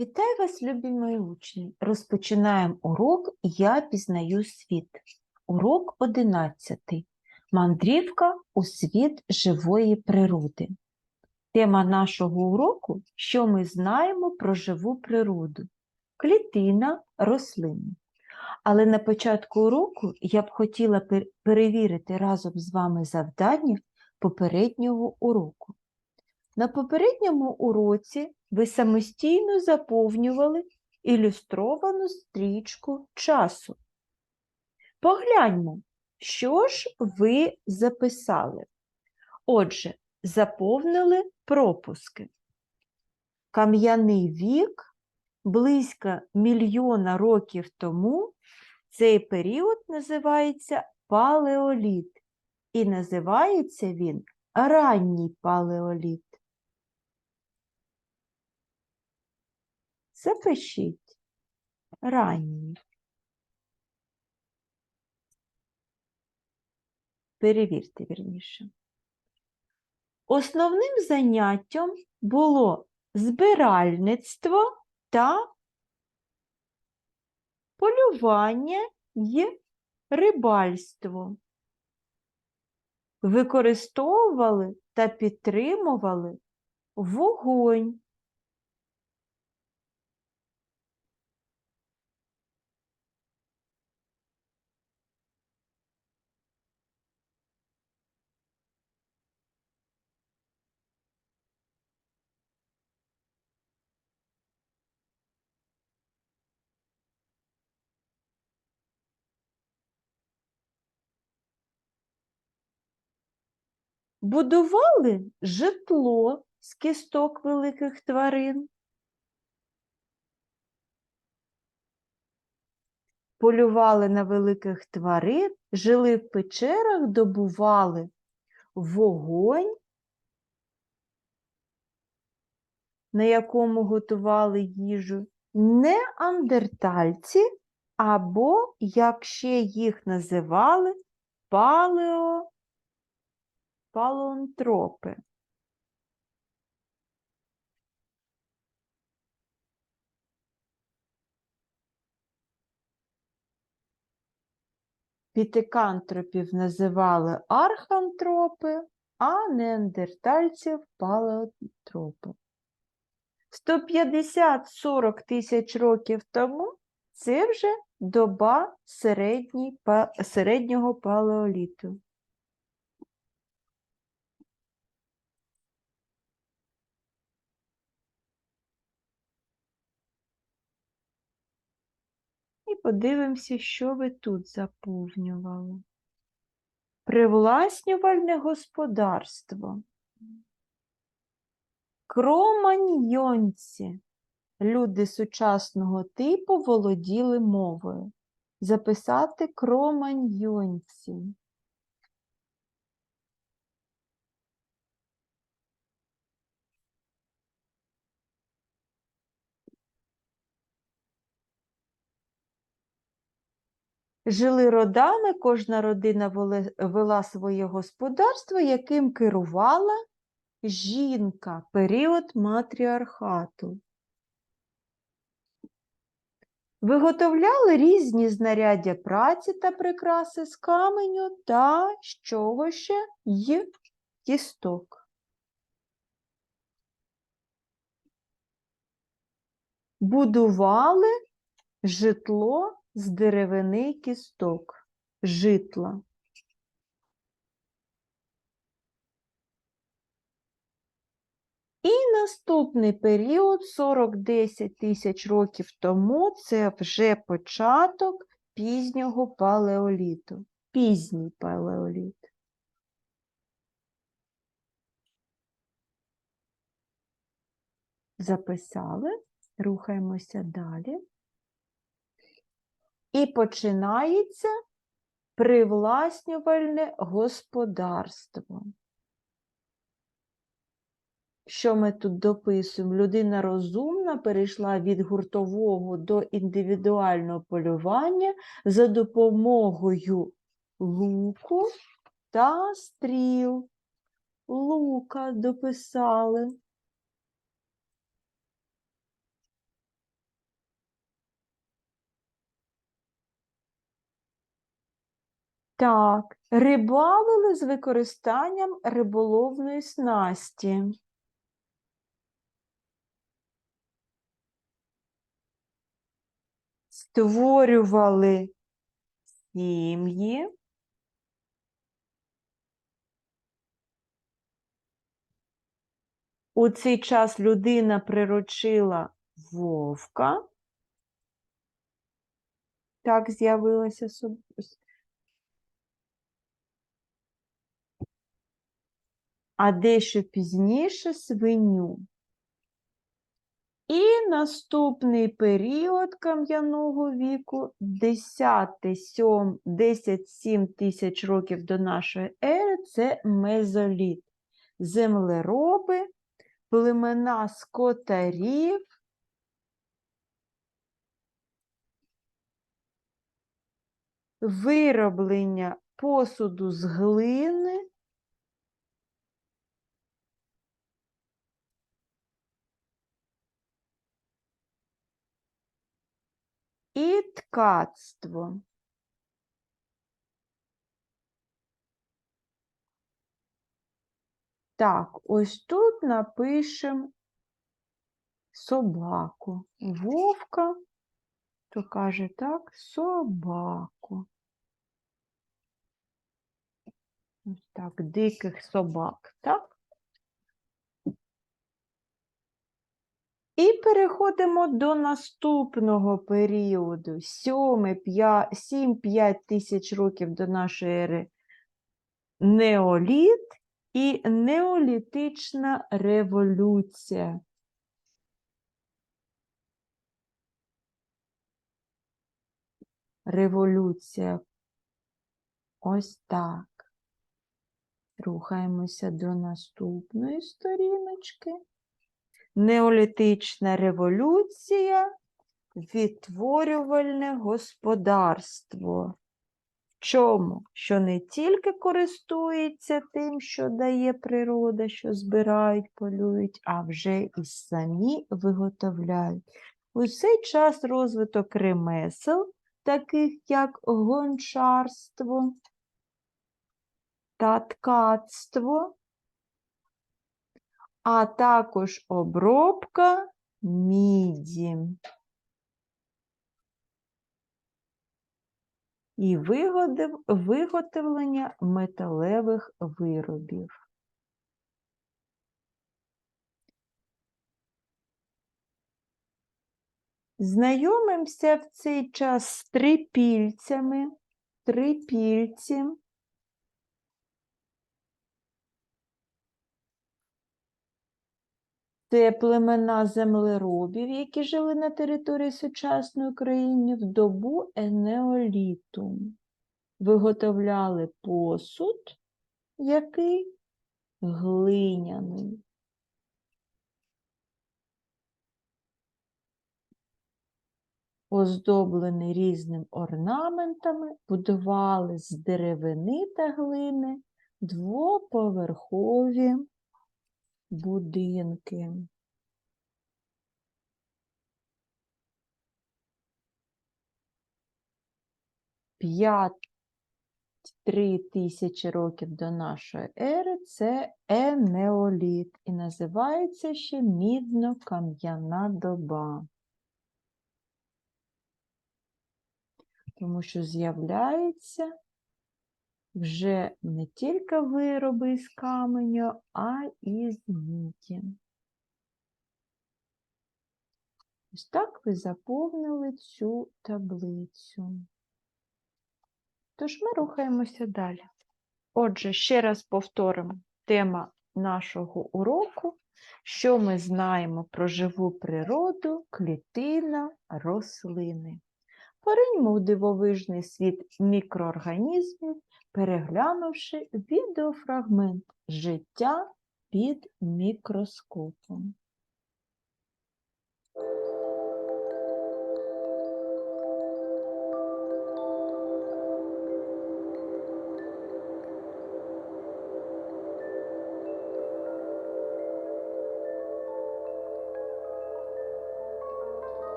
Вітаю вас, любі мої учні! Розпочинаємо урок Я пізнаю світ. Урок 11. Мандрівка у світ живої природи. Тема нашого уроку Що ми знаємо про живу природу? Клітина рослини. Але на початку уроку я б хотіла перевірити разом з вами завдання попереднього уроку. На попередньому уроці ви самостійно заповнювали ілюстровану стрічку часу. Погляньмо, що ж ви записали. Отже, заповнили пропуски. Кам'яний вік близько мільйона років тому цей період називається палеоліт, і називається він ранній палеоліт. Запишіть ранній. Перевірте вірніше. Основним заняттям було збиральництво та полювання й рибальство. Використовували та підтримували вогонь. Будували житло з кісток великих тварин. Полювали на великих тварин, жили в печерах, добували вогонь, на якому готували їжу, неандертальці, або, як ще їх називали, палео, палеонтропи. Пітикантропів називали архантропи, а неандертальців палеотропи. 150-40 тисяч років тому це вже доба середнього палеоліту. Подивимося, що ви тут заповнювали. Привласнювальне господарство. Кроманьйонці. Люди сучасного типу володіли мовою. Записати кроманьйонці. Жили родами, кожна родина вела своє господарство, яким керувала жінка, період матріархату. Виготовляли різні знаряддя праці та прикраси з каменю та з чого ще й кісток. Будували житло з деревини кісток, житла. І наступний період, 40-10 тисяч років тому, це вже початок пізнього палеоліту. Пізній палеоліт. Записали, рухаємося далі. І починається привласнювальне господарство. Що ми тут дописуємо? Людина розумна перейшла від гуртового до індивідуального полювання за допомогою луку та стріл. Лука дописали. Так, рибалили з використанням риболовної снасті. Створювали сім'ї. У цей час людина приручила вовка. Так з'явилася а дещо пізніше свиню. І наступний період кам'яного віку, 10-7 тисяч років до нашої ери, це мезоліт. Землероби, племена скотарів, вироблення посуду з глини, і ткацтво. Так, ось тут напишемо собаку. Вовка, то каже так, собаку. Ось так, диких собак, так? І переходимо до наступного періоду. 7-5 тисяч років до нашої ери неоліт і неолітична революція. Революція. Ось так. Рухаємося до наступної сторіночки. Неолітична революція, відтворювальне господарство. В чому? Що не тільки користується тим, що дає природа, що збирають, полюють, а вже і самі виготовляють. У цей час розвиток ремесел, таких як гончарство та ткацтво, а також обробка міді. І виготовлення металевих виробів. Знайомимося в цей час з трипільцями. Трипільці. Це племена землеробів, які жили на території сучасної України в добу енеоліту. Виготовляли посуд, який глиняний. Оздоблений різним орнаментами, будували з деревини та глини двоповерхові будинки. П'ять три тисячі років до нашої ери це енеоліт і називається ще мідно-кам'яна доба. Тому що з'являється вже не тільки вироби з каменю, а і з міді. Ось так ви заповнили цю таблицю. Тож ми рухаємося далі. Отже, ще раз повторимо тема нашого уроку, що ми знаємо про живу природу, клітина, рослини. Пориньмо в дивовижний світ мікроорганізмів, переглянувши відеофрагмент життя під мікроскопом.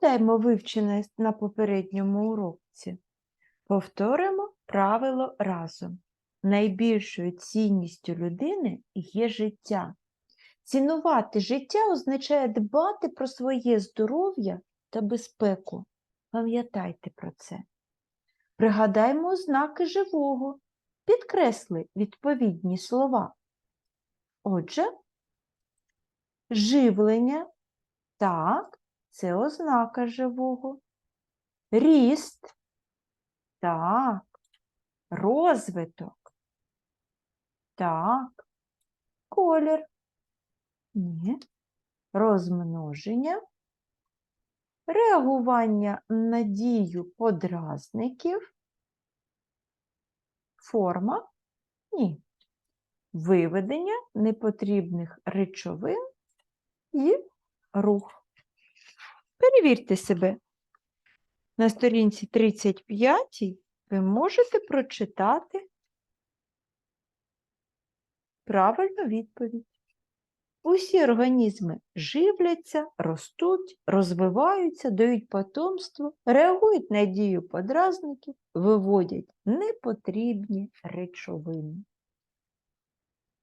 Пригадаймо вивчене на попередньому уроці. Повторимо правило разом. Найбільшою цінністю людини є життя. Цінувати життя означає дбати про своє здоров'я та безпеку. Пам'ятайте про це. Пригадаймо ознаки живого. Підкресли відповідні слова. Отже, живлення так, це ознака живого. Ріст так. Розвиток так. Колір ні. Розмноження, реагування на дію подразників, форма ні. Виведення непотрібних речовин і рух. Перевірте себе. На сторінці 35 ви можете прочитати правильну відповідь. Усі організми живляться, ростуть, розвиваються, дають потомство, реагують на дію подразників, виводять непотрібні речовини.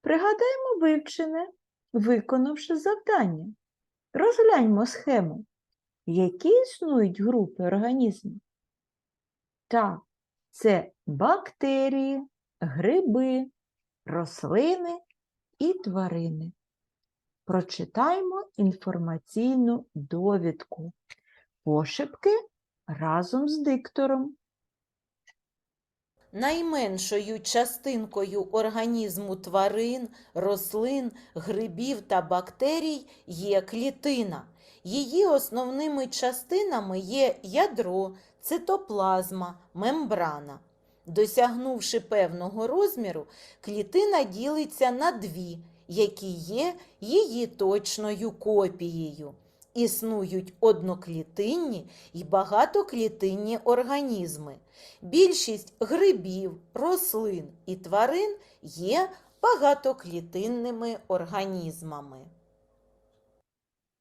Пригадаємо вивчене, виконавши завдання. Розгляньмо схему, які існують групи організмів. Так, це бактерії, гриби, рослини і тварини. Прочитаймо інформаційну довідку. Пошепки разом з диктором. Найменшою частинкою організму тварин, рослин, грибів та бактерій є клітина. Її основними частинами є ядро, цитоплазма, мембрана. Досягнувши певного розміру, клітина ділиться на дві, які є її точною копією. Існують одноклітинні і багатоклітинні організми. Більшість грибів, рослин і тварин є багатоклітинними організмами.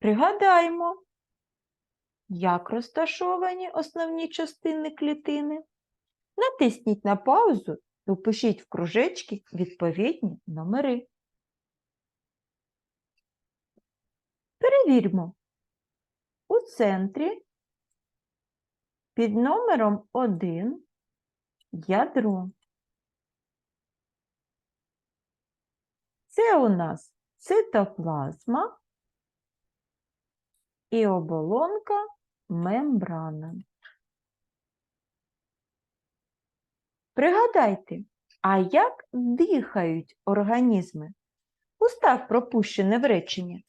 Пригадаймо, як розташовані основні частини клітини. Натисніть на паузу і впишіть в кружечки відповідні номери. Перевірмо. У центрі під номером 1 ядро. Це у нас цитоплазма і оболонка мембрана. Пригадайте, а як дихають організми? Устав пропущене в речення.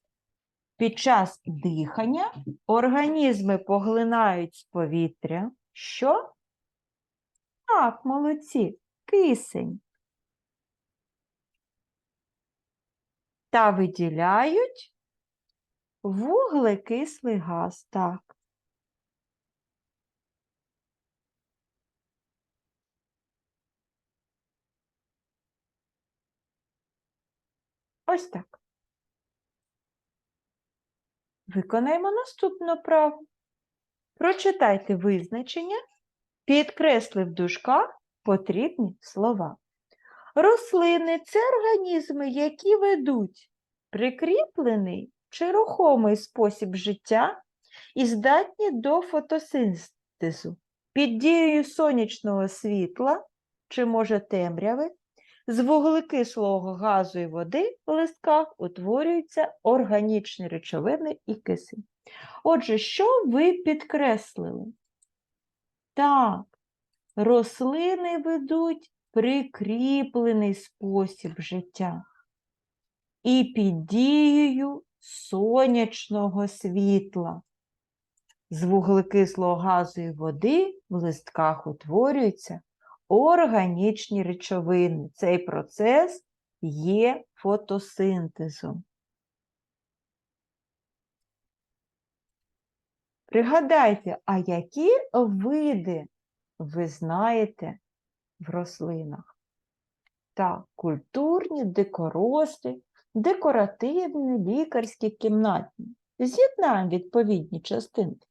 Під час дихання організми поглинають з повітря. Що? Так, молодці, кисень. Та виділяють вуглекислий газ. Так. Ось так. Виконаємо наступну праву. Прочитайте визначення, підкресли в дужках потрібні слова. Рослини це організми, які ведуть прикріплений чи рухомий спосіб життя і здатні до фотосинтезу. Під дією сонячного світла чи, може, темряви, з вуглекислого газу і води в листках утворюються органічні речовини і кисень. Отже, що ви підкреслили? Так, рослини ведуть прикріплений спосіб життя. І під дією сонячного світла. З вуглекислого газу і води в листках утворюються органічні речовини. Цей процес є фотосинтезом. Пригадайте, а які види ви знаєте в рослинах? Так, культурні, дикорослі, декоративні, лікарські, кімнатні. З'єднаємо відповідні частинки.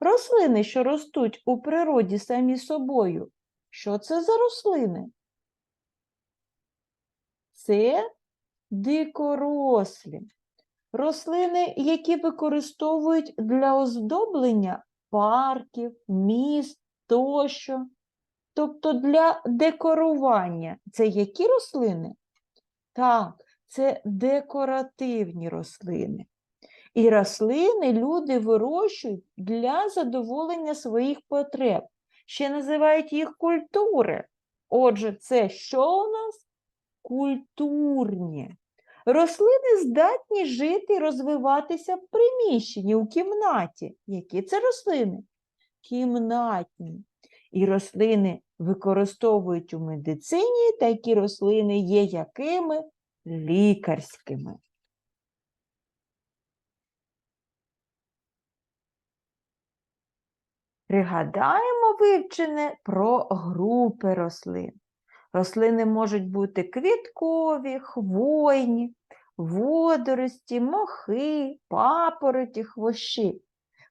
Рослини, що ростуть у природі самі собою. Що це за рослини? Це дикорослі. Рослини, які використовують для оздоблення парків, міст тощо. Тобто для декорування. Це які рослини? Так, це декоративні рослини. І рослини люди вирощують для задоволення своїх потреб. Ще називають їх культури. Отже, це що у нас? Культурні. Рослини здатні жити і розвиватися в приміщенні, у кімнаті. Які це рослини? Кімнатні. І рослини використовують у медицині, такі рослини є якими? Лікарськими. Пригадаємо вивчене про групи рослин. Рослини можуть бути квіткові, хвойні, водорості, мохи, папороті, хвощі.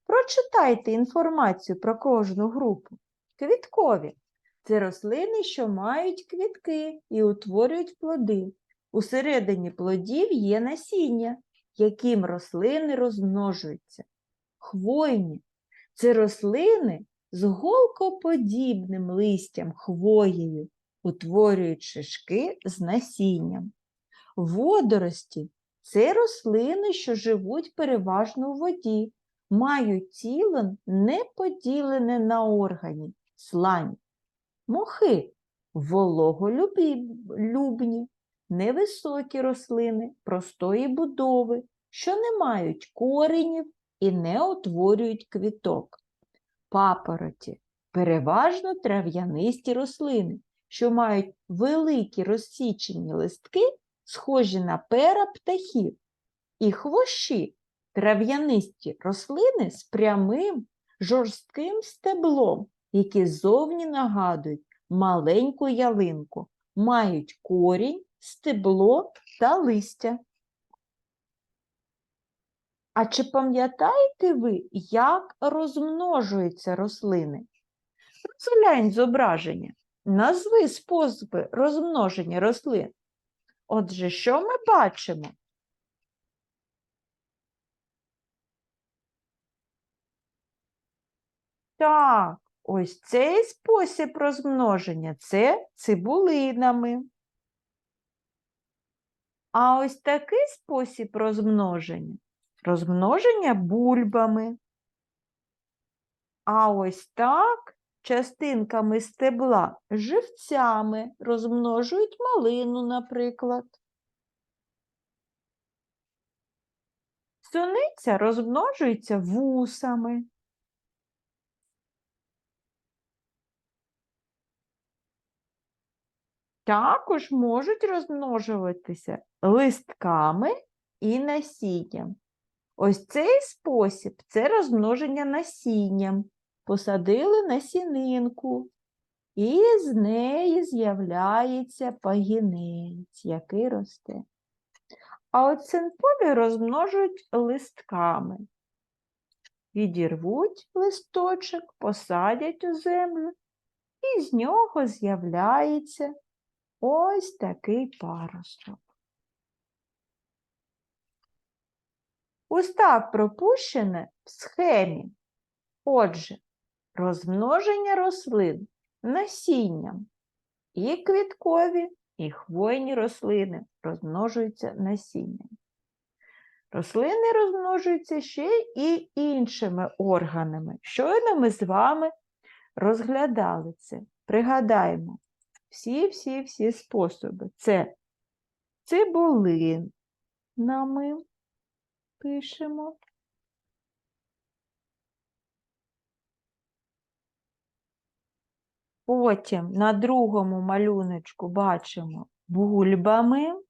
Прочитайте інформацію про кожну групу. Квіткові це рослини, що мають квітки і утворюють плоди. Усередині плодів є насіння, яким рослини розмножуються. Хвойні це рослини з голкоподібним листям хвоєю, утворюють шишки з насінням. Водорості це рослини, що живуть переважно у воді, мають тіло не поділене на органі, слані. Мохи вологолюбні, невисокі рослини простої будови, що не мають коренів і не утворюють квіток. Папороті переважно трав'янисті рослини, що мають великі розсічені листки, схожі на пера птахів, і хвощі трав'янисті рослини з прямим жорстким стеблом, які зовні нагадують маленьку ялинку, мають корінь, стебло та листя. А чи пам'ятаєте ви, як розмножуються рослини? Розглянь зображення. Назви способи розмноження рослин. Отже, що ми бачимо? Так, ось цей спосіб розмноження це цибулинами. А ось такий спосіб розмноження розмноження бульбами. А ось так частинками стебла живцями розмножують малину, наприклад. Суниця розмножується вусами. Також можуть розмножуватися листками і насінням. Ось цей спосіб це розмноження насінням. Посадили насінинку, і з неї з'являється пагінець, який росте. А от синполі розмножують листками. Відірвуть листочок, посадять у землю, і з нього з'являється ось такий паросток. Устав пропущене в схемі. Отже, розмноження рослин насінням. І квіткові, і хвойні рослини розмножуються насінням. Рослини розмножуються ще і іншими органами. Щойно ми з вами розглядали це. Пригадаємо всі-всі-всі способи. Це цибулинами пишемо. Потім на другому малюночку бачимо бульбами.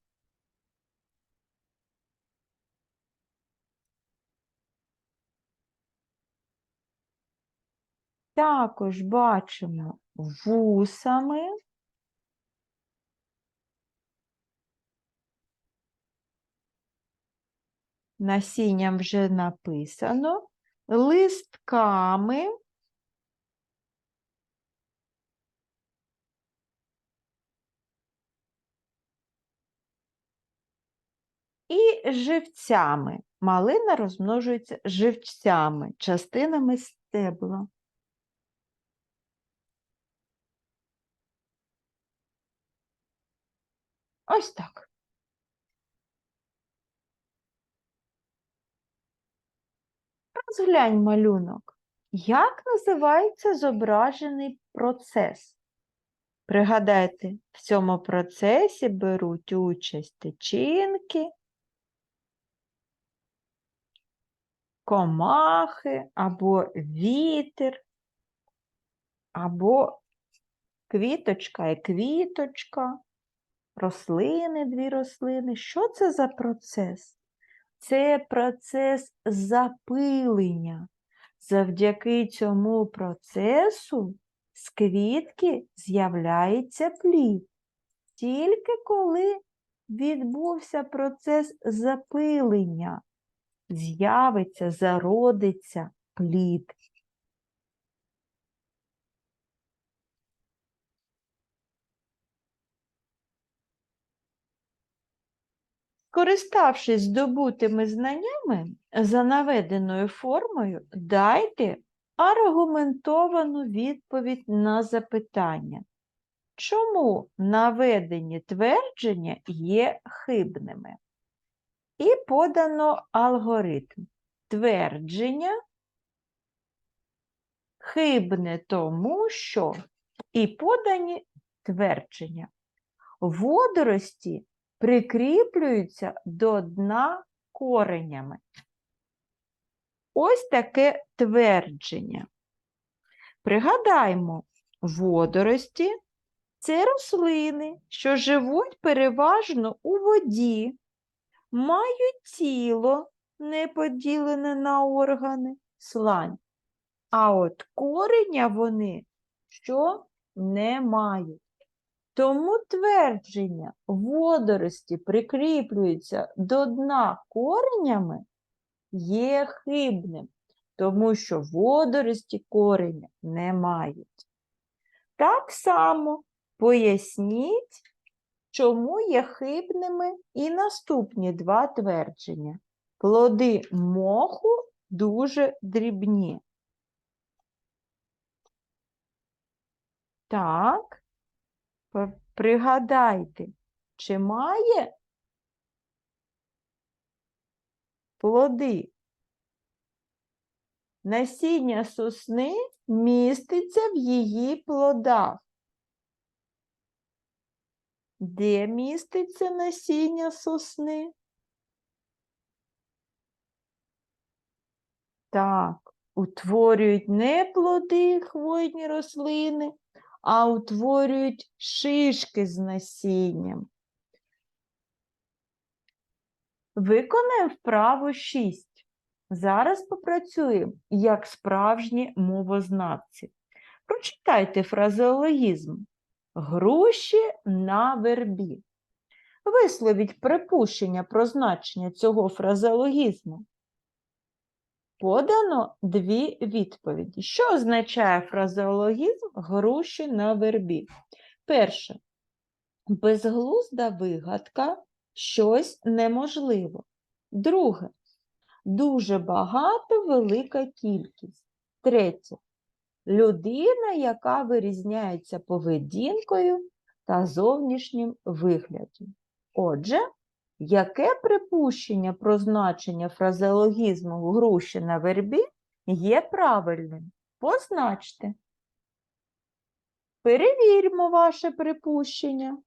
Також бачимо вусами. Насінням вже написано. листками і живцями. Малина розмножується живцями, частинами стебла. Ось так. Розглянь малюнок. Як називається зображений процес? Пригадайте, в цьому процесі беруть участь тичинки, комахи або вітер, або квіточка і квіточка, рослини, дві рослини. Що це за процес? Це процес запилення. Завдяки цьому процесу з квітки з'являється плід. Тільки коли відбувся процес запилення, з'явиться, зародиться плід. Скориставшись здобутими знаннями за наведеною формою, дайте аргументовану відповідь на запитання. Чому наведені твердження є хибними? І подано алгоритм. Твердження хибне тому, що і подані твердження. Водорості прикріплюються до дна коренями. Ось таке твердження. Пригадаймо, водорості це рослини, що живуть переважно у воді, мають тіло, не поділене на органи, слань. А от кореня вони що не мають. Тому твердження водорості прикріплюються до дна коренями є хибним, тому що водорості кореня не мають. Так само поясніть, чому є хибними і наступні два твердження. Плоди моху дуже дрібні. Так, пригадайте, чи має плоди? Насіння сосни міститься в її плодах. Де міститься насіння сосни? Так, утворюють не плоди хвойні рослини, а утворюють шишки з насінням. Виконаємо вправу 6. Зараз попрацюємо як справжні мовознавці. Прочитайте фразеологізм. Груші на вербі. Висловіть припущення про значення цього фразеологізму. Подано дві відповіді. Що означає фразеологізм груші на вербі? Перше. Безглузда вигадка щось неможливо. Друге. Дуже багато велика кількість. Третє. Людина, яка вирізняється поведінкою та зовнішнім виглядом. Отже, яке припущення про значення фразеологізму груші на вербі є правильним? Позначте. Перевіримо ваше припущення.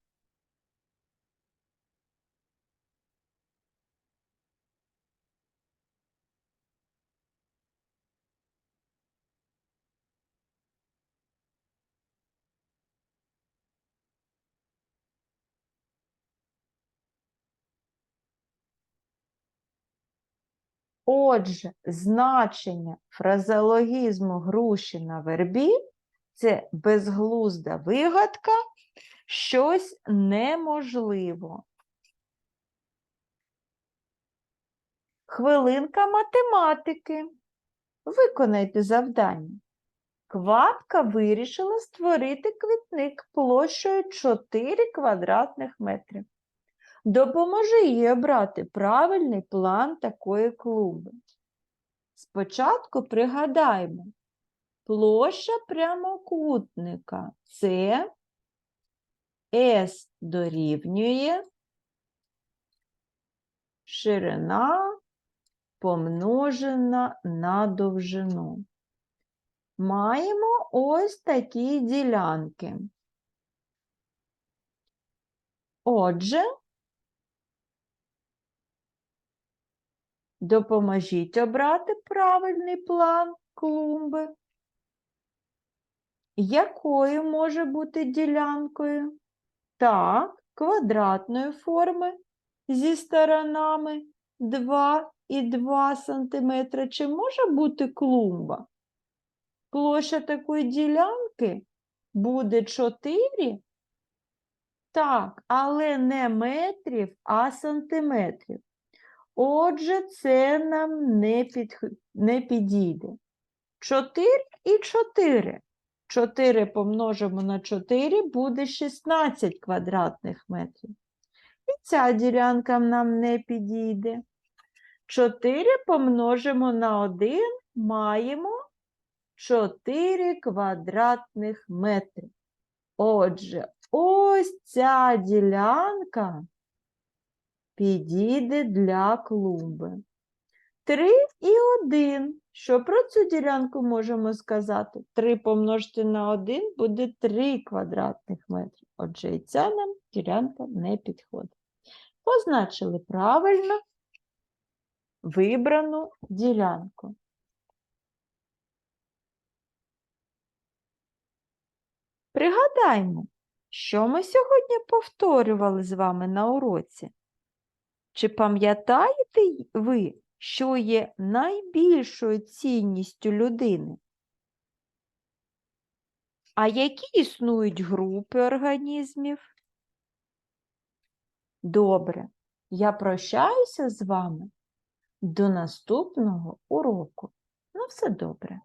Отже, значення фразеологізму груші на вербі це безглузда вигадка, щось неможливо. Хвилинка математики. Виконайте завдання. Квапка вирішила створити квітник площею 4 квадратних метри. Допоможи їй обрати правильний план такої клумби. Спочатку пригадаємо, площа прямокутника це S дорівнює ширина помножена на довжину. Маємо ось такі ділянки. Отже, допоможіть обрати правильний план клумби. Якою може бути ділянкою? Так, квадратної форми зі сторонами 2 і 2 см. Чи може бути клумба? Площа такої ділянки буде 4. Так, але не метрів, а сантиметрів. Отже, це нам не, підх... не підійде. 4 і 4. 4 помножимо на 4 буде 16 квадратних метрів. І ця ділянка нам не підійде. 4 помножимо на 1 маємо 4 квадратних метри. Отже, ось ця ділянка підійде для клумби. 3 і 1. Що про цю ділянку можемо сказати? 3 помножити на 1 буде 3 квадратних метри. Отже, і ця нам ділянка не підходить. Позначили правильно вибрану ділянку. Пригадаймо, що ми сьогодні повторювали з вами на уроці. Чи пам'ятаєте ви, що є найбільшою цінністю людини? А які існують групи організмів? Добре, я прощаюся з вами до наступного уроку. На все добре.